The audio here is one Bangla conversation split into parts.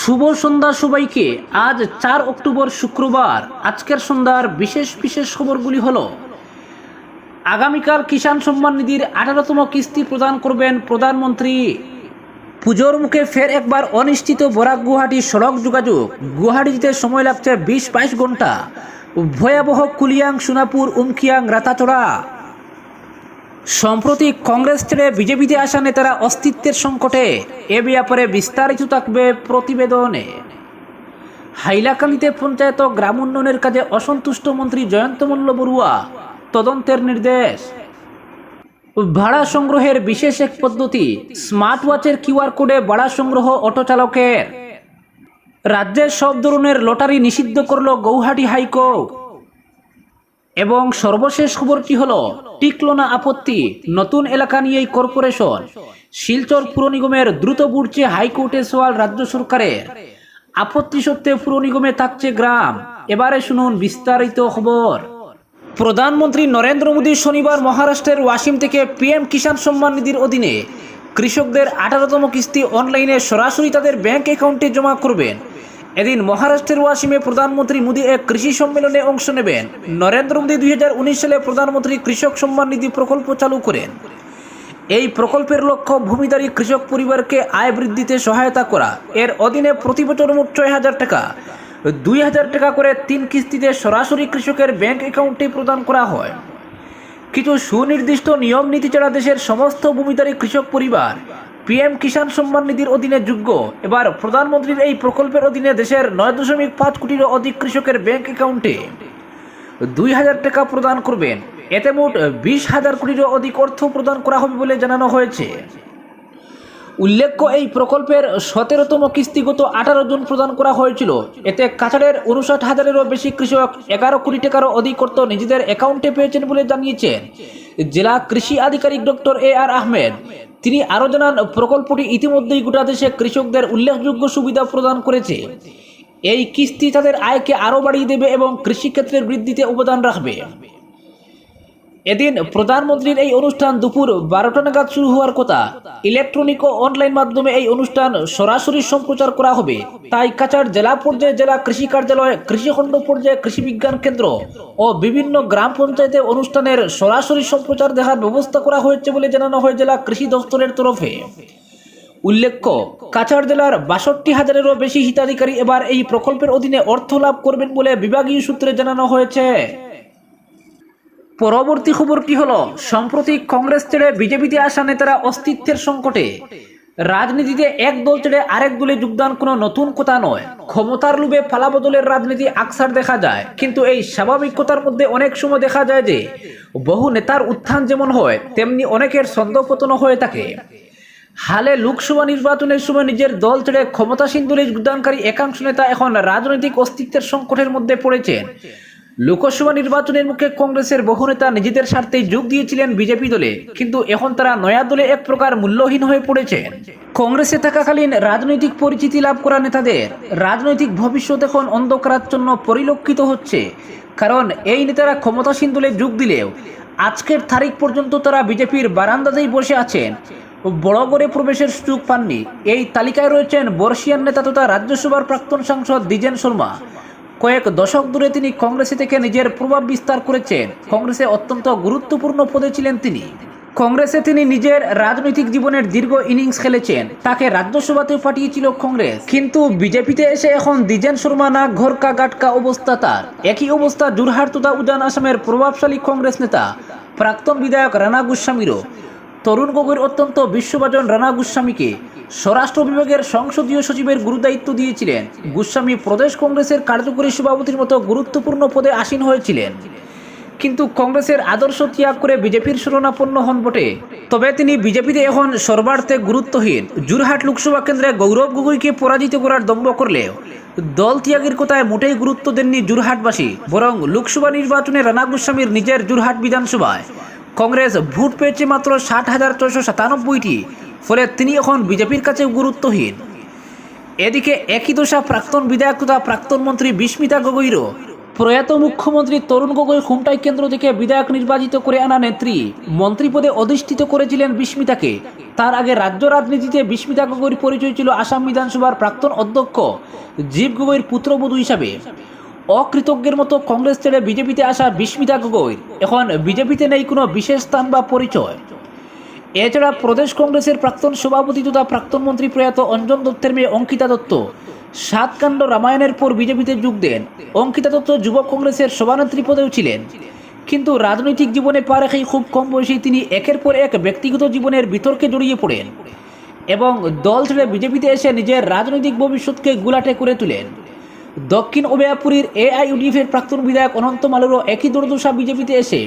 শুভ সন্ধ্যা সবাইকে। আজ চার অক্টোবর শুক্রবার। আজকের সন্ধ্যার বিশেষ বিশেষ খবরগুলি হল, আগামীকাল কিষাণ সম্মান নিধির আঠারোতম কিস্তি প্রদান করবেন প্রধানমন্ত্রী। পুজোর মুখে ফের একবার অনিশ্চিত বরাক গুয়াহাটি সড়ক যোগাযোগ। গুয়াহাটি যেতে সময় লাগছে বিশ বাইশ ঘণ্টা। ভয়াবহ কুলিয়াং, সোনাপুর, উমকিয়াং, রাতাচড়া। সম্প্রতি কংগ্রেস ছেড়ে বিজেপিতে আসা নেতারা অস্তিত্বের সংকটে। এ ব্যাপারে বিস্তারিত থাকবে প্রতিবেদনে। হাইলাকান্দিতে পঞ্চায়েত গ্রাম উন্নয়নের কাজে অসন্তুষ্ট মন্ত্রী জয়ন্ত মল্ল বড়ুয়া। তদন্তের নির্দেশ। ভাড়া সংগ্রহের বিশেষ এক পদ্ধতি স্মার্ট ওয়াচের কিউআর কোডে ভাড়া সংগ্রহ অটো চালকের। রাজ্যের সব ধরনের লটারি নিষিদ্ধ করল গৌহাটি হাইকোর্ট। এবং সর্বশেষ খবরটি হলো, টিকলো না আপত্তি, নতুন এলাকা নিয়েই কর্পোরেশন। শিলচর পুর নিগমের দ্রুত বুড়ছে হাইকোর্টে সওয়াল রাজ্য সরকারের। আপত্তি সত্ত্বে পুর নিগমে থাকছে গ্রাম। এবারে শুনুন বিস্তারিত খবর। প্রধানমন্ত্রী নরেন্দ্র মোদী শনিবার মহারাষ্ট্রের ওয়াসিম থেকে পিএম কিষাণ সম্মান নিধির অধীনে কৃষকদের আঠারোতম কিস্তি অনলাইনে সরাসরি তাদের ব্যাংক অ্যাকাউন্টে জমা করবেন। এদিন মহারাষ্ট্রের ওয়াসিমে প্রধানমন্ত্রী মোদী এক কৃষি সম্মেলনে অংশ নেবেন। নরেন্দ্র মোদী দুই হাজার উনিশ সালে প্রধানমন্ত্রী কৃষক সম্মান নিধি প্রকল্প চালু করেন। এই প্রকল্পের লক্ষ্য ভূমিধারী কৃষক পরিবারকে আয় বৃদ্ধিতে সহায়তা করা। এর অধীনে প্রতি বছর মোট ছয় হাজার টাকা। দুই হাজার টাকা করে তিন কিস্তিতে সরাসরি কৃষকের ব্যাংক অ্যাকাউন্টে প্রদান করা হয়। কিছু সুনির্দিষ্ট নিয়ম নীতি ছাড়া দেশের সমস্ত ভূমিধারী কৃষক পরিবার পিএম কিষাণ সম্মান নিধির অধীনে যোগ্য। এবার প্রধানমন্ত্রীর এই প্রকল্পের অধীনে দেশের নয় দশমিক পাঁচ কোটিরও অধিক কৃষকের ব্যাংক অ্যাকাউন্টে দুই হাজার টাকা প্রদান করবেন। এতে মোট বিশ হাজার কোটিরও অধিক অর্থ প্রদান করা হবে বলে জানানো হয়েছে। উল্লেখ্য, এই প্রকল্পের সতেরোতম কিস্তিগত আঠারো জন প্রদান করা হয়েছিল। এতে কাছাড়ের উনষাট হাজারেরও বেশি কৃষক এগারো কোটি টাকারও অধিক অর্থ নিজেদের অ্যাকাউন্টে পেয়েছেন বলে জানিয়েছেন। জেলা কৃষি আধিকারিক ডক্টর এ আর আহমেদ। তিনি আরও জানান, প্রকল্পটি ইতিমধ্যেই গোটা দেশে কৃষকদের উল্লেখযোগ্য সুবিধা প্রদান করেছে। এই কিস্তি তাদের আয়কে আরও বাড়িয়ে দেবে এবং কৃষিক্ষেত্রের বৃদ্ধিতে অবদান রাখবে। এদিন প্রধানমন্ত্রীর এই অনুষ্ঠান দুপুর বারোটা নাগাদ শুরু হওয়ার কথা। ইলেকট্রনিক ও অনলাইন মাধ্যমে এই অনুষ্ঠান সরাসরি সম্প্রচার করা হবে। তাই কাছাড় জেলা পর্যায়ে জেলা কৃষি কার্যালয় কৃষিখণ্ড পর্যায়ে কৃষি বিজ্ঞান কেন্দ্র ও বিভিন্ন গ্রাম পঞ্চায়েতে অনুষ্ঠানের সরাসরি সম্প্রচার দেখার ব্যবস্থা করা হয়েছে বলে জানানো হয় জেলা কৃষি দফতরের তরফে। উল্লেখ্য, কাছাড় জেলার বাষট্টি হাজারেরও বেশি হিতাধিকারী এবার এই প্রকল্পের অধীনে অর্থ লাভ করবেন বলে বিভাগীয় সূত্রে জানানো হয়েছে। পরবর্তী খবরটি হলো, সম্প্রতি কংগ্রেস ছেড়ে বিজেপিতে আসা নেতারা অস্তিত্বের সংকটে। রাজনীতিতে এক দল ছেড়ে আরেক দলে যোগদান কোনো নতুন কথা নয়। ক্ষমতার লোভে ফালাবদলের রাজনীতি আকসার দেখা যায়। কিন্তু এই স্বাভাবিকতার মধ্যে অনেক সময় দেখা যায় যে, বহু নেতার উত্থান যেমন হয়, তেমনি অনেকের ছন্দপতনও হয়ে থাকে। হালে লোকসভা নির্বাচনের সময় নিজের দল ছেড়ে ক্ষমতাসীন দলে যোগদানকারী একাংশ নেতা এখন রাজনৈতিক অস্তিত্বের সংকটের মধ্যে পড়েছেন। লোকসভা নির্বাচনের মুখে কংগ্রেসের বহু নেতা নিজেদের স্বার্থে যোগ দিয়েছিলেন বিজেপি দলে, কিন্তু এখন তারা নয়া দলে এক প্রকার মূল্যহীন হয়ে পড়েছেন কংগ্রেসে থাকাকালীন রাজনৈতিক পরিচিতি লাভ করা নেতাদের রাজনৈতিক ভবিষ্যৎ এখন অন্ধকারাচ্ছন্ন পরিলক্ষিত হচ্ছে। কারণ এই নেতারা ক্ষমতাসীন দলে যোগ দিলেও আজকের তারিখ পর্যন্ত তারা বিজেপির বারান্দাতেই বসে আছেন। বড় করে প্রবেশের সুযোগ পাননি। এই তালিকায় রয়েছেন বর্ষিয়ান নেতা তথা রাজ্যসভার প্রাক্তন সাংসদ দ্বিজেন শর্মা। কয়েক দশক ধরে তিনি কংগ্রেসে থেকে নিজের প্রভাব বিস্তার করেছেন। কংগ্রেসে অত্যন্ত গুরুত্বপূর্ণ পদে ছিলেন তিনি। কংগ্রেসে তিনি নিজের রাজনৈতিক জীবনের দীর্ঘ ইনিংস খেলেছেন। তাকে রাজ্যসভাতেও পাঠিয়েছিল কংগ্রেস। কিন্তু বিজেপিতে এসে এখন দ্বিজেন শর্মা না ঘরকা গাটকা অবস্থা তার। একই অবস্থা জুরহাট তথা উজান আসামের প্রভাবশালী কংগ্রেস নেতা, প্রাক্তন বিধায়ক রানা গোস্বামীরও। তরুণ গগৈর অত্যন্ত বিশ্বভাজন রানা গোস্বামীকে স্বরাষ্ট্র বিভাগের সংসদীয় সচিবের গুরুদায়িত্ব দিয়েছিলেন। গোস্বামী প্রদেশ কংগ্রেসের কার্যকরী সভাপতির মতো গুরুত্বপূর্ণ পদে আসীন হয়েছিলেন। কিন্তু কংগ্রেসের আদর্শ ত্যাগ করে বিজেপির শরণাপন্ন হন বটে। তবে তিনি বিজেপিতে এখন সর্বার্থে গুরুত্বহীন। জুরহাট লোকসভা কেন্দ্রে গৌরব গগৈকে পরাজিত করার দম্ভ করলেও দল ত্যাগের কথায় মোটেই গুরুত্ব দেননি জুরহাটবাসী বরং লোকসভা নির্বাচনে রানা গোস্বামীর নিজের জুরহাট বিধানসভায় কংগ্রেস ভোট পেয়েছে মাত্র ষাট হাজার ছয়শো সাতানব্বইটি। ফলে তিনি এখন বিজেপির কাছে গুরুত্বহীন। এদিকে একই দশা প্রাক্তন বিধায়ক তথা প্রাক্তন মন্ত্রী বিস্মিতা গগৈরও। প্রয়াত মুখ্যমন্ত্রী তরুণ গগৈ খুমটাই কেন্দ্র থেকে বিধায়ক নির্বাচিত করে আনা নেত্রী মন্ত্রীপদে অধিষ্ঠিত করেছিলেন বিস্মিতাকে। তার আগে রাজ্য রাজনীতিতে বিস্মিতা গগৈর পরিচয় ছিল আসাম বিধানসভার প্রাক্তন অধ্যক্ষ জীব গগৈর পুত্রবধূ হিসাবে। অকৃতজ্ঞের মতো কংগ্রেস ছেড়ে বিজেপিতে আসা বিস্মিতা গগৈ এখন বিজেপিতে নেই কোনো বিশেষ স্থান বা পরিচয়। এছাড়া প্রদেশ কংগ্রেসের প্রাক্তন সভাপতি তথা প্রাক্তন মন্ত্রী প্রয়াত অঞ্জন দত্তের মেয়ে অঙ্কিতা দত্ত। সাতকাণ্ড রামায়ণের পর বিজেপিতে যোগ দেন। অঙ্কিতা দত্ত যুব কংগ্রেসের সভানেত্রী পদেও ছিলেন। কিন্তু রাজনৈতিক জীবনে পা রেখেই খুব কম বয়সেই তিনি একের পর এক ব্যক্তিগত জীবনের বিতর্কে জড়িয়ে পড়েন এবং দল ছেড়ে বিজেপিতে এসে নিজের রাজনৈতিক ভবিষ্যৎকে গুলাটে করে তোলেন। দক্ষিণ ওবেয়াপুরীর এআইইউডিএফের প্রাক্তন বিধায়ক অনন্ত মালুরও একই দুর্দশা বিজেপিতে এসে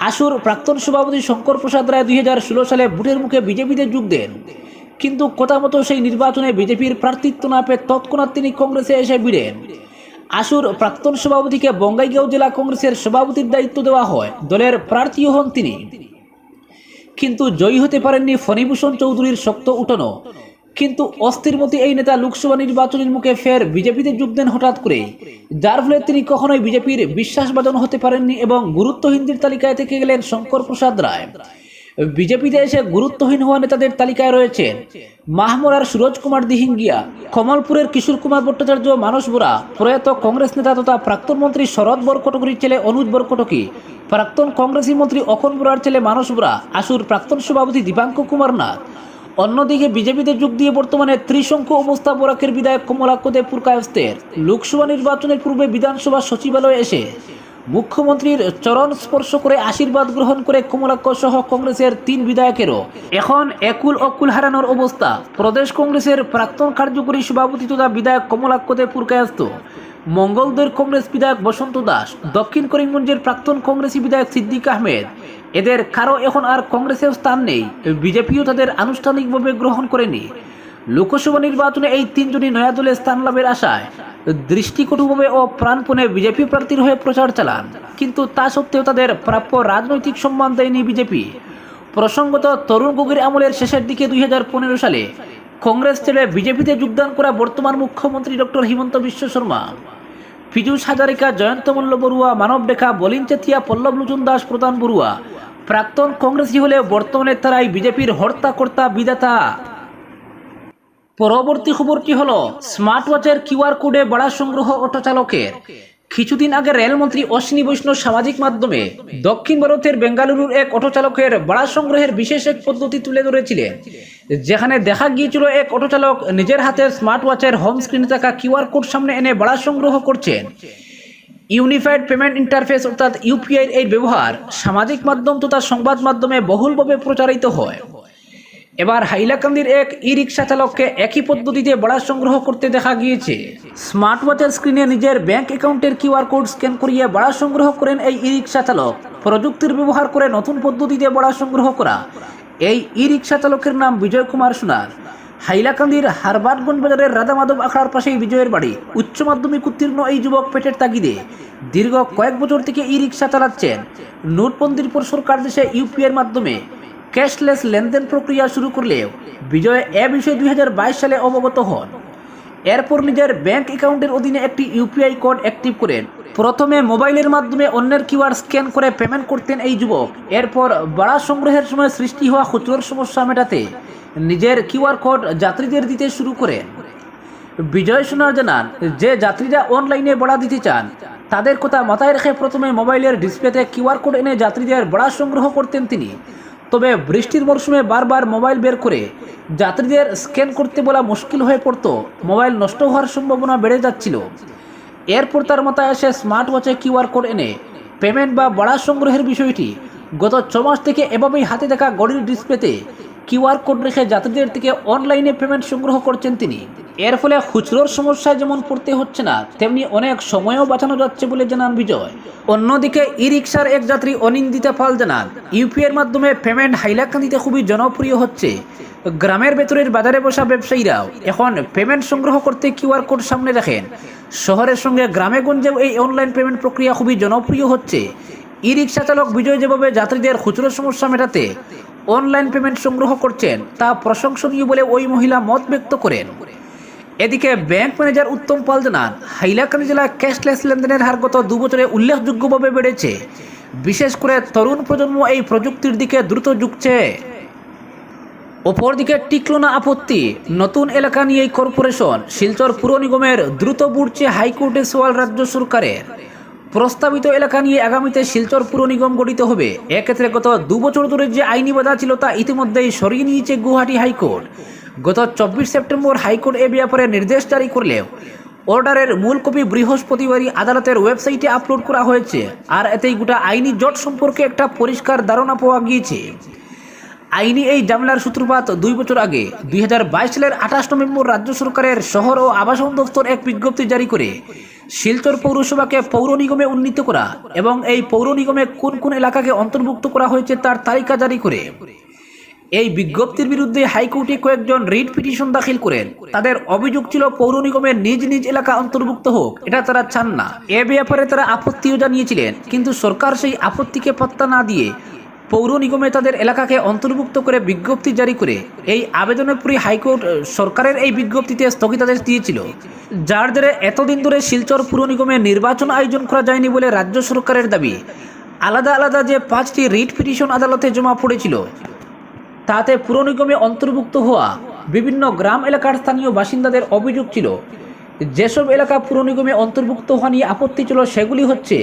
আসুর প্রাক্তন সভাপতি শঙ্কর প্রসাদ রায় দুই হাজার ষোলো সালে ভোটের মুখে বিজেপিতে যোগ দেন। কিন্তু কথা মতো সেই নির্বাচনে বিজেপির প্রার্থিত্ব না পেয়ে তৎক্ষণাৎ তিনি কংগ্রেসে এসে ভিড়েন। আসুর প্রাক্তন সভাপতিকে বঙ্গাইগাঁও জেলা কংগ্রেসের সভাপতির দায়িত্ব দেওয়া হয়। দলের প্রার্থীও হন তিনি। কিন্তু জয়ী হতে পারেননি ফণীভূষণ চৌধুরীর শক্ত উঠানো কিন্তু অস্থির মতো এই নেতা লোকসভা নির্বাচনের মুখে ফের বিজেপিতে যোগ দেন হঠাৎ করে যার ফলে তিনি কখনোই বিজেপির বিশ্বাসভাজন হতে পারেননি এবং গুরুত্বহীনদের তালিকায় থেকে গেলেন শঙ্কর প্রসাদ রায়। বিজেপিতে এসে গুরুত্বহীন হওয়া নেতাদের তালিকায় রয়েছেন মাহমুরার সুরজ কুমার দিহিঙ্গিয়া, কমলপুরের কিশোর কুমার ভট্টাচার্য, মানস বোরা, প্রয়াত কংগ্রেস নেতা তথা প্রাক্তন মন্ত্রী শরৎ বরকটকরির ছেলে অনুজ বরকটকি, প্রাক্তন কংগ্রেসী মন্ত্রী অখন বোরার ছেলে মানস বোরা, আসুর প্রাক্তন সভাপতি দীপাঙ্ক কুমার নাথ। অন্যদিকে বিজেপিতে যোগ দিয়ে বর্তমানে ত্রিশঙ্কু অবস্থা বরাকের বিধায়ক কমলাক্ষ দেব পুরকায়স্তের লোকসভা নির্বাচনের পূর্বে বিধানসভা সচিবালয়ে এসে মুখ্যমন্ত্রীর চরণ স্পর্শ করে আশীর্বাদ গ্রহণ করে কমলাক্ষ সহ কংগ্রেসের তিন বিধায়কেরও। এখন একুল অকুল হারানোর অবস্থা। প্রদেশ কংগ্রেসের প্রাক্তন কার্যকরী সভাপতি তথা বিধায়ক কমলাক্ষ দেব পুরকায়স্ত মঙ্গলদের কংগ্রেস বিধায়ক বসন্ত দাস। দক্ষিণ করিমগঞ্জের প্রাক্তন কংগ্রেসী বিধায়ক সিদ্দিক আহমেদ। এদের কারও এখন আর কংগ্রেসের স্থান নেই। বিজেপিও তাদের আনুষ্ঠানিকভাবে গ্রহণ করেনি। লোকসভা নির্বাচনে এই তিনজনই নয়া দলে স্থান লাভের আশায় দৃষ্টিকটুভাবে ও প্রাণপণে বিজেপি প্রার্থীর হয়ে প্রচার চালান। কিন্তু তা সত্ত্বেও তাদের প্রাপ্য রাজনৈতিক সম্মান দেয়নি বিজেপি। প্রসঙ্গত তরুণ গগৈর আমলের শেষের দিকে দুই হাজার পনেরো সালে কংগ্রেস ছেড়ে বিজেপিতে যোগদান করা বর্তমান মুখ্যমন্ত্রী ডক্টর হিমন্ত বিশ্ব শর্মা। পীযূষ হাজারিকা জয়ন্ত মল্ল বড়ুয়া, মানব রেখা, বলিন চেতিয়া, পল্লব লোচন দাস, প্রধান বড়ুয়া। প্রাক্তন কংগ্রেসী হলেও বর্তমানে তারাই বিজেপির হর্তাকর্তা বিদাতা পরবর্তী খবরটি হলো? স্মার্ট ওয়াচের কিউআর কোডে বাড়া সংগ্রহ অটো চালকের। কিছুদিন আগে রেলমন্ত্রী অশ্বিনী বৈষ্ণব সামাজিক মাধ্যমে দক্ষিণ ভারতের বেঙ্গালুরুর এক অটো চালকের বাড়া সংগ্রহের বিশেষ এক পদ্ধতি তুলে ধরেছিলেন। যেখানে দেখা গিয়েছিল এক অটো চালক নিজের হাতে স্মার্ট ওয়াচের হোম স্ক্রিনে থাকা কিউআর কোড সামনে এনে বাড়া সংগ্রহ করছেন। ইউনিফাইড পেমেন্ট ইন্টারফেস অর্থাৎ ইউপিআই এর ব্যবহার সামাজিক মাধ্যম তথা সংবাদ মাধ্যমে বহুলভাবে প্রচারিত হয়। এবার হাইলাকান্দির এক ই রিক্সা চালককে একই পদ্ধতিতে বাড়া সংগ্রহ করতে দেখা গিয়েছে। স্মার্ট ওয়াচের স্ক্রিনে নিজের ব্যাংক অ্যাকাউন্টের কিউআর কোড স্ক্যান করিয়ে বাড়া সংগ্রহ করেন এই ই রিক্সা চালক। প্রযুক্তির ব্যবহার করে নতুন পদ্ধতিতে বাড়া সংগ্রহ করা এই ই রিক্সা চালকের নাম বিজয় কুমার সোনার। হাইলাকান্দির হারবাদগঞ্জ বাজারের রাধা মাধব আখড়ার পাশেই বিজয়ের বাড়ি। উচ্চ মাধ্যমিক উত্তীর্ণ এই যুবক পেটের তাগিদে। দীর্ঘ কয়েক বছর থেকে ই রিক্সা চালাচ্ছেন। নোটবন্দির পর সরকার দেশে ইউপিআইয়ের মাধ্যমে। ক্যাশলেস লেনদেন প্রক্রিয়া শুরু করলেও বিজয় এ বিষয়ে দুই হাজার বাইশ সালে অবগত হন। এরপর নিজের ব্যাংক অ্যাকাউন্টের অধীনে একটি ইউপিআই কোড অ্যাক্টিভ করেন। প্রথমে মোবাইলের মাধ্যমে অন্যের কিউআর স্ক্যান করে পেমেন্ট করতেন এই যুবক। এরপর বাড়া সংগ্রহের সময় সৃষ্টি হওয়া খুচরোর সমস্যা মেটাতে নিজের কিউআর কোড যাত্রীদের দিতে শুরু করেন বিজয় সোনার জানান, যে যাত্রীরা অনলাইনে ভাড়া দিতে চান, তাদের কথা মাথায় রেখে প্রথমে মোবাইলের ডিসপ্লেতে কিউআর কোড এনে যাত্রীদের ভাড়া সংগ্রহ করতেন তিনি। তবে বৃষ্টির মরশুমে বারবার মোবাইল বের করে যাত্রীদের স্ক্যান করতে বলা মুশকিল হয়ে পড়তো। মোবাইল নষ্ট হওয়ার সম্ভাবনা বেড়ে যাচ্ছিল। এরপর তার মাথায় আসে স্মার্ট ওয়াচে কিউআর কোড এনে। পেমেন্ট বা ভাড়া সংগ্রহের বিষয়টি গত ছ মাস থেকে এভাবেই হাতে দেখা গড়ির ডিসপ্লেতে কিউআর কোড রেখে যাত্রীদের থেকে অনলাইনে পেমেন্ট সংগ্রহ করছেন তিনি। এর ফলে খুচরোর সমস্যায় যেমন পড়তে হচ্ছে না, তেমনি অনেক সময়ও বাঁচানো যাচ্ছে বলে জানান বিজয়। অন্যদিকে ই রিক্সার এক যাত্রী অনিন্দিতা পাল জানান ইউপিআইয়ের মাধ্যমে পেমেন্ট হাইলাকান্দিতে খুবই জনপ্রিয় হচ্ছে। গ্রামের ভেতরের বাজারে বসা ব্যবসায়ীরাও এখন পেমেন্ট সংগ্রহ করতে কিউআর কোড সামনে রাখেন। শহরের সঙ্গে গ্রামে গঞ্জেও এই অনলাইন পেমেন্ট প্রক্রিয়া খুবই জনপ্রিয় হচ্ছে। ই রিক্সা চালক বিজয় যেভাবে যাত্রীদের খুচরো সমস্যা মেটাতে অনলাইন পেমেন্ট সংগ্রহ করছেন, তা প্রশংসনীয় বলে ওই মহিলা মত ব্যক্ত করেন। এদিকে ব্যাংক ম্যানেজার উত্তম পাল জানান, হাইলাকান্দি জেলায় ক্যাশলেস লেনদেনের হার গত দু বছরে উল্লেখযোগ্যভাবে বেড়েছে। বিশেষ করে তরুণ প্রজন্ম এই প্রযুক্তির দিকে দ্রুত ঝুঁকছে। অপরদিকে টিকল না আপত্তি, নতুন এলাকা নিয়ে কর্পোরেশন শিলচর পুর নিগমের দ্রুত বুড়ছে হাইকোর্টে সোয়াল রাজ্য সরকারের। প্রস্তাবিত এলাকা নিয়ে আগামীতে শিলচর পুর নিগম গঠিত হবে। এক্ষেত্রে গত দু বছর ধরে যে আইনি বাধা ছিল তা ইতিমধ্যেই সরিয়ে নিয়েছে গুয়াহাটি হাইকোর্ট। গত চব্বিশ সেপ্টেম্বর হাইকোর্ট এ ব্যাপারে নির্দেশ জারি করলেও অর্ডারের মূল কপি বৃহস্পতিবারই আদালতের ওয়েবসাইটে আপলোড করা হয়েছে, আর এতেই গোটা আইনি জট সম্পর্কে একটা পরিষ্কার ধারণা পাওয়া গিয়েছে। আইনি এই জামলার সূত্রপাত দুই বছর আগে, দুই হাজার বাইশ সালের আঠাশ নভেম্বর রাজ্য সরকারের শহর ও আবাসন দপ্তর এক বিজ্ঞপ্তি জারি করে। শিলচর পৌরসভাকে পৌর নিগমে উন্নীত করা এবং এই পৌর নিগমে কোন কোন এলাকাকে অন্তর্ভুক্ত করা হয়েছে তার তালিকা জারি করে। এই বিজ্ঞপ্তির বিরুদ্ধে হাইকোর্টে কয়েকজন রিট পিটিশন দাখিল করেন। তাদের অভিযোগ ছিল পৌর নিগমের নিজ নিজ এলাকা অন্তর্ভুক্ত হোক, এটা তারা চান না। এ ব্যাপারে তারা আপত্তিও জানিয়েছিলেন, কিন্তু সরকার সেই আপত্তিকে পাত্তা না দিয়ে পৌর নিগমে তাদের এলাকাকে অন্তর্ভুক্ত করে বিজ্ঞপ্তি জারি করে এই আবেদনের পরই হাইকোর্ট সরকারের এই বিজ্ঞপ্তিতে স্থগিতাদেশ দিয়েছিল। যার জেরে এতদিন ধরে শিলচর পুর নিগমে নির্বাচন আয়োজন করা যায়নি বলে রাজ্য সরকারের দাবি। আলাদা আলাদা যে পাঁচটি রিট পিটিশন আদালতে জমা পড়েছিল, তাতে পুর নিগমে অন্তর্ভুক্ত হওয়া বিভিন্ন গ্রাম এলাকার স্থানীয় বাসিন্দাদের অভিযোগ ছিল। যেসব এলাকা পুর নিগমে অন্তর্ভুক্ত হওয়া নিয়ে আপত্তি ছিল, সেগুলি হচ্ছে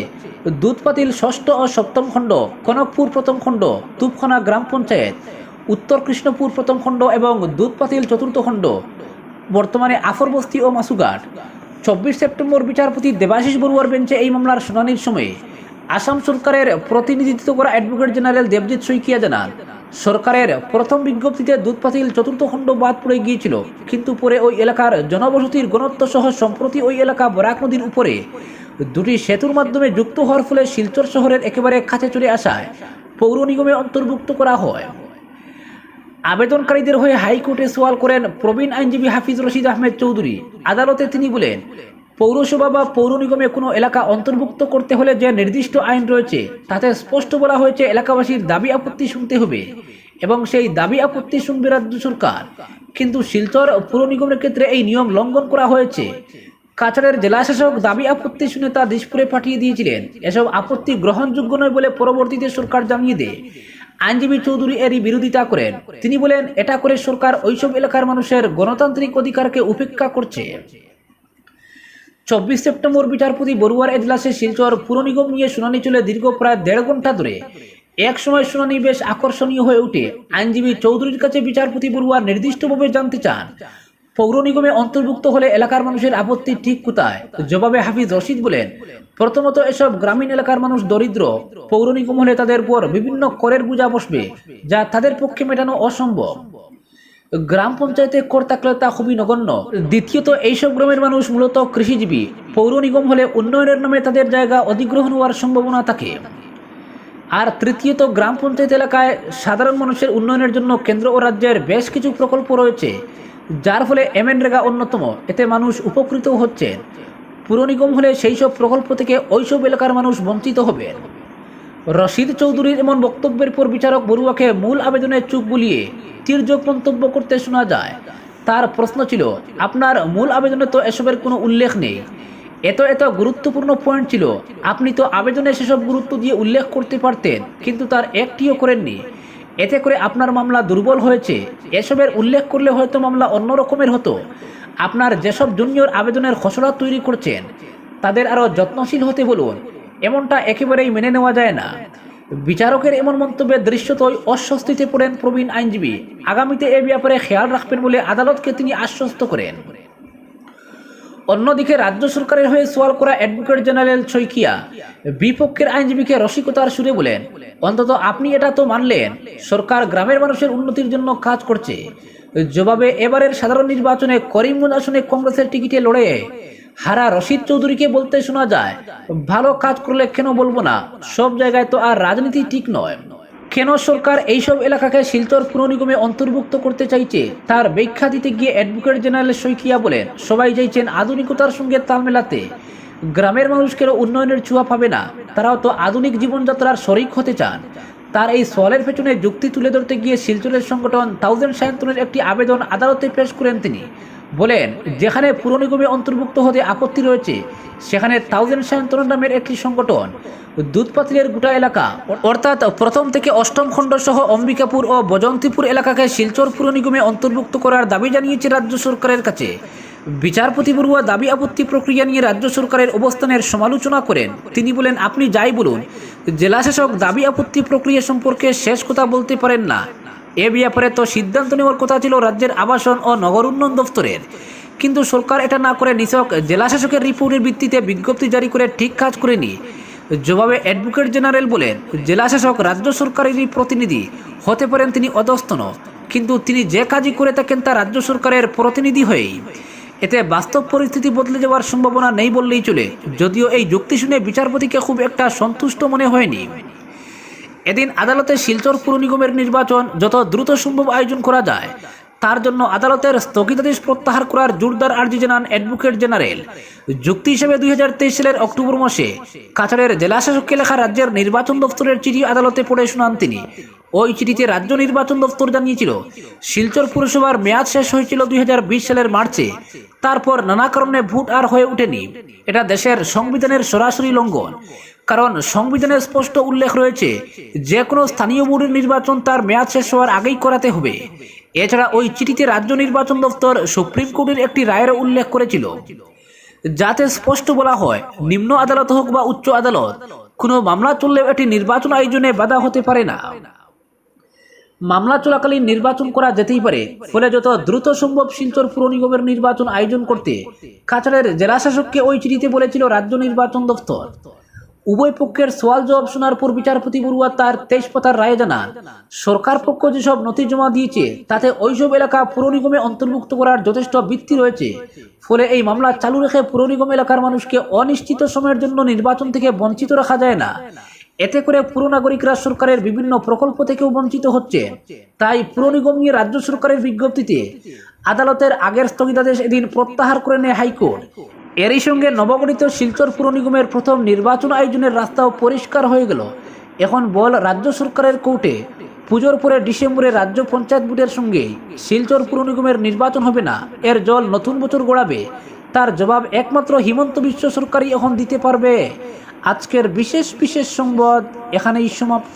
দুধপাতিল ষষ্ঠ ও সপ্তম খণ্ড, কনকপুর প্রথম খণ্ড, তুপখানা গ্রাম পঞ্চায়েত, উত্তর কৃষ্ণপুর প্রথম খণ্ড এবং দুধপাতিল চতুর্থ খণ্ড, বর্তমানে আফরবস্তি ও মাসুঘাট। চব্বিশ সেপ্টেম্বর বিচারপতি দেবাশিস বড়ুয়ার বেঞ্চে এই মামলার শুনানির সময় আসাম সরকারের প্রতিনিধিত্ব করা অ্যাডভোকেট জেনারেল দেবজিৎ শইকিয়া জানান সরকারের প্রথম বিজ্ঞপ্তিতে দুধপাতিল চতুর্থ খণ্ড বাদ পড়ে গিয়েছিল। কিন্তু পরে ওই এলাকার জনবসতির ঘনত্ব সহ সম্প্রতি ওই এলাকা বরাক নদীর উপরে দুটি সেতুর মাধ্যমে যুক্ত হওয়ার ফলে শিলচর শহরের একেবারে কাছে চলে আসায় পৌর নিগমে অন্তর্ভুক্ত করা হয়। আবেদনকারীদের হয়ে হাইকোর্টে সওয়াল করেন প্রবীণ আইনজীবী হাফিজ রশিদ আহমেদ চৌধুরী। আদালতে তিনি বলেন পৌরসভা বা পৌর নিগমে কোনো এলাকা অন্তর্ভুক্ত করতে হলে যে নির্দিষ্ট আইন রয়েছে, তাতে স্পষ্ট বলা হয়েছে এলাকাবাসীর দাবি আপত্তি শুনতে হবে এবং সেই দাবি আপত্তি শুনবে রাজ্য সরকার। কিন্তু শিলচর পৌর নিগমের ক্ষেত্রে এই নিয়ম লঙ্ঘন করা হয়েছে। কাছাড়ের জেলাশাসক দাবি আপত্তি শুনে তা দিশপুরে পাঠিয়ে দিয়েছিলেন। এসব আপত্তি গ্রহণযোগ্য নয় বলে পরবর্তীতে সরকার জানিয়ে দেয়। আইনজীবী চৌধুরী এরই বিরোধিতা করেন। তিনি বলেন, এটা করে সরকার ওইসব এলাকার মানুষের গণতান্ত্রিক অধিকারকে উপেক্ষা করছে। চব্বিশ সেপ্টেম্বর বিচারপতি বড়ুয়ার এজলাসে শিলচর পুর নিগম নিয়ে শুনানি চলে দীর্ঘ প্রায় দেড় ঘণ্টা ধরে। এক সময় শুনানি বেশ আকর্ষণীয় হয়ে ওঠে। আইনজীবী চৌধুরীর কাছে বিচারপতি বড়ুয়া নির্দিষ্টভাবে জানতে চান পৌর নিগমে অন্তর্ভুক্ত হলে এলাকার মানুষের আপত্তি ঠিক কোথায়? জবাবে হাফিজ রশিদ বলেন, প্রথমত এসব গ্রামীণ এলাকার মানুষ দরিদ্র। পৌর নিগম হলে তাদের উপর বিভিন্ন করের বোঝা বসবে, যা তাদের পক্ষে মেটানো অসম্ভব। গ্রাম পঞ্চায়েতে কর থাকলে তা খুবই নগণ্য। দ্বিতীয়ত, এইসব গ্রামের মানুষ মূলত কৃষিজীবী। পৌর নিগম হলে উন্নয়নের নামে তাদের জায়গা অধিগ্রহণ হওয়ার সম্ভাবনা থাকে। আর তৃতীয়ত, গ্রাম পঞ্চায়েত এলাকায় সাধারণ মানুষের উন্নয়নের জন্য কেন্দ্র ও রাজ্যের বেশ কিছু প্রকল্প রয়েছে, যার ফলে এমএনরেগা অন্যতম। এতে মানুষ উপকৃত হচ্ছেন। পুর নিগম হলে সেই সব প্রকল্প থেকে ওইসব এলাকার মানুষ বঞ্চিত হবেন। রশিদ চৌধুরীর এমন বক্তব্যের পর বিচারক বড়ুয়াকে মূল আবেদনে চুপ বুলিয়ে তির্যক মন্তব্য করতে শোনা যায়। তার প্রশ্ন ছিল, আপনার মূল আবেদনে তো এসবের কোনো উল্লেখ নেই। এত এত গুরুত্বপূর্ণ পয়েন্ট ছিল, আপনি তো আবেদনে সেসব গুরুত্ব দিয়ে উল্লেখ করতে পারতেন, কিন্তু তার একটিও করেননি। এতে করে আপনার মামলা দুর্বল হয়েছে। এসবের উল্লেখ করলে হয়তো মামলা অন্য রকমের হতো। আপনার যেসব জুনিয়র আবেদনের খসড়া তৈরি করছেন, তাদের আরও যত্নশীল হতে বলুন। এমনটা একেবারেই মেনে নেওয়া যায় না। বিচারকের এমন মন্তব্যে দৃশ্যতই অস্বস্তিতে পড়েন প্রবীণ আইনজীবী। আগামীতে এ ব্যাপারে খেয়াল রাখবেন বলে আদালতকে তিনি আশ্বস্ত করেন। অন্যদিকে রাজ্য সরকারের হয়ে সোয়াল করা অ্যাডভোকেট জেনারেল ছৈকিয়া, বিপক্ষের আইনজীবীকে রসিকতার সুরে বলেন, অন্তত আপনি এটা তো মানলেন, সরকার গ্রামের মানুষের উন্নতির জন্য কাজ করছে। জবাবে এবারের সাধারণ নির্বাচনে করিমগঞ্জ আসনে কংগ্রেসের টিকিটে লড়ে হারা রশিদ চৌধুরীকে বলতে শোনা যায়, ভালো কাজ করলে কেন বলব না? সব জায়গায় তো আর রাজনীতি ঠিক নয়। কেন সরকার এইসব এলাকাকে শিলচর পুর নিগমে অন্তর্ভুক্ত করতে চাইছে? তার ব্যাখ্যা দিতে গিয়ে অ্যাডভোকেট জেনারেল শইকিয়া বলেন, সবাই চাইছেন আধুনিকতার সঙ্গে তাল মেলাতে। গ্রামের মানুষকেও উন্নয়নের ছোঁয়া পাবে না? তারাও তো আধুনিক জীবনযাত্রার শরিক হতে চান। তার এই সওয়ালের পেছনে যুক্তি তুলে ধরতে গিয়ে শিলচরের সংগঠন থাউজেন্ড সায়ন্তনের একটি আবেদন আদালতে পেশ করেন তিনি। বলেন, যেখানে পুর নিগমে অন্তর্ভুক্ত হতে আপত্তি রয়েছে, সেখানে থাউজেন্ড সায়ন্তন নামের একটি সংগঠন, দুধপাতিলের গোটা এলাকা, অর্থাৎ প্রথম থেকে অষ্টম খণ্ড সহ অম্বিকাপুর ও বজন্তীপুর এলাকাকে শিলচর পুর নিগমে অন্তর্ভুক্ত করার দাবি জানিয়েছে রাজ্য সরকারের কাছে। বিচারপতি বড়ুয়া দাবি আপত্তি প্রক্রিয়া নিয়ে রাজ্য সরকারের অবস্থানের সমালোচনা করেন। তিনি বলেন, আপনি যাই বলুন, জেলাশাসক দাবি আপত্তি প্রক্রিয়া সম্পর্কে শেষ কথা বলতে পারেন না। এ ব্যাপারে তো সিদ্ধান্ত নেওয়ার কথা ছিল রাজ্যের আবাসন ও নগর উন্নয়ন দপ্তরের। কিন্তু সরকার এটা না করে নিছক, জেলাশাসকের রিপোর্টের ভিত্তিতে বিজ্ঞপ্তি জারি করে ঠিক কাজ করেনি। জবাবে অ্যাডভোকেট জেনারেল বলেন, জেলাশাসক রাজ্য সরকারেরই প্রতিনিধি, হতে পারেন তিনি অধস্তন কিন্তু তিনি যে কাজই করে থাকেন তা রাজ্য সরকারের প্রতিনিধি হয়েই। এতে বাস্তব পরিস্থিতি বদলে যাওয়ার সম্ভাবনা নেই বললেই চলে, যদিও এই যুক্তি শুনে বিচারপতিকে খুব একটা সন্তুষ্ট মনে হয়নি। এদিন আদালতে শিলচর পুর নিগমের নির্বাচন যত দ্রুত সম্ভব আয়োজন করা যায়, তার জন্য আদালতের স্থগিতাদেশ প্রত্যাহার করার জোরদার আর্জি জানান অ্যাডভোকেট জেনারেল। যুক্তি হিসেবে দুই সালের অক্টোবর মাসে কাছাড়ের জেলাশাসককে লেখা রাজ্যের নির্বাচন দপ্তরের চিঠি আদালতে পড়ে শোনান তিনি। ওই চিঠিতে রাজ্য নির্বাচন দপ্তর জানিয়েছিল, শিলচর পুরসভার মেয়াদ শেষ হয়েছিল দুই হাজার বিশ সালের মার্চে, তারপর নানা কারণে ভোট আর হয়ে ওঠেনি। এটা দেশের সংবিধানের সরাসরি লঙ্ঘন। কারণ সংবিধানে স্পষ্ট উল্লেখ রয়েছে যে কোনো স্থানীয় বোর্ডের নির্বাচন তার মেয়াদ শেষ হওয়ার আগেই করাতে হবে। এছাড়া ওই চিঠিতে রাজ্য নির্বাচন দপ্তর সুপ্রিম কোর্টের একটি রায়ের উল্লেখ করেছিল। যাতে স্পষ্ট বলা হয়, নিম্ন আদালত হোক বা উচ্চ আদালত, কোনো মামলা চললেও এটি নির্বাচন আয়োজনে বাধা হতে পারে না। মামলা চলাকালীন নির্বাচন করা যেতেই পারে, ফলে যত দ্রুত সম্ভব শিলচর পুর নিগমের নির্বাচন আয়োজন করতে কাছাড়ের জেলাশাসককে ওই চিঠিতে বলেছিল রাজ্য নির্বাচন দফতর। উভয় পক্ষের সওয়াল জবাব শোনার পর বিচারপতি বড়ুয়া তার তেইশ পাতার রায়ে জানান, সরকার পক্ষ যেসব নথি জমা দিয়েছে, তাতে ওইসব এলাকা পুর নিগমে অন্তর্ভুক্ত করার যথেষ্ট ভিত্তি রয়েছে। ফলে এই মামলা চালু রেখে পুর নিগম এলাকার মানুষকে অনিশ্চিত সময়ের জন্য নির্বাচন থেকে বঞ্চিত রাখা যায় না। এতে করে পুর নাগরিকরা সরকারের বিভিন্ন প্রকল্প থেকেও বঞ্চিত হচ্ছে। তাই পুর নিগম নিয়ে রাজ্য সরকারের বিজ্ঞপ্তিতে আদালতের আগের স্থগিতাদেশ এদিন প্রত্যাহার করে নেয় হাইকোর্ট। এরই সঙ্গে নবগঠিত শিলচর পুর নিগমের প্রথম নির্বাচন আয়োজনের রাস্তাও পরিষ্কার হয়ে গেল। এখন বল রাজ্য সরকারের কোর্টে। পুজোর পরে ডিসেম্বরে রাজ্য পঞ্চায়েত ভোটের সঙ্গে শিলচর পুর নিগমের নির্বাচন হবে না, এর জল নতুন বছর গড়াবে। তার জবাব একমাত্র হিমন্ত বিশ্ব সরকারই এখন দিতে পারবে। আজকের বিশেষ বিশেষ সংবাদ এখানেই সমাপ্ত।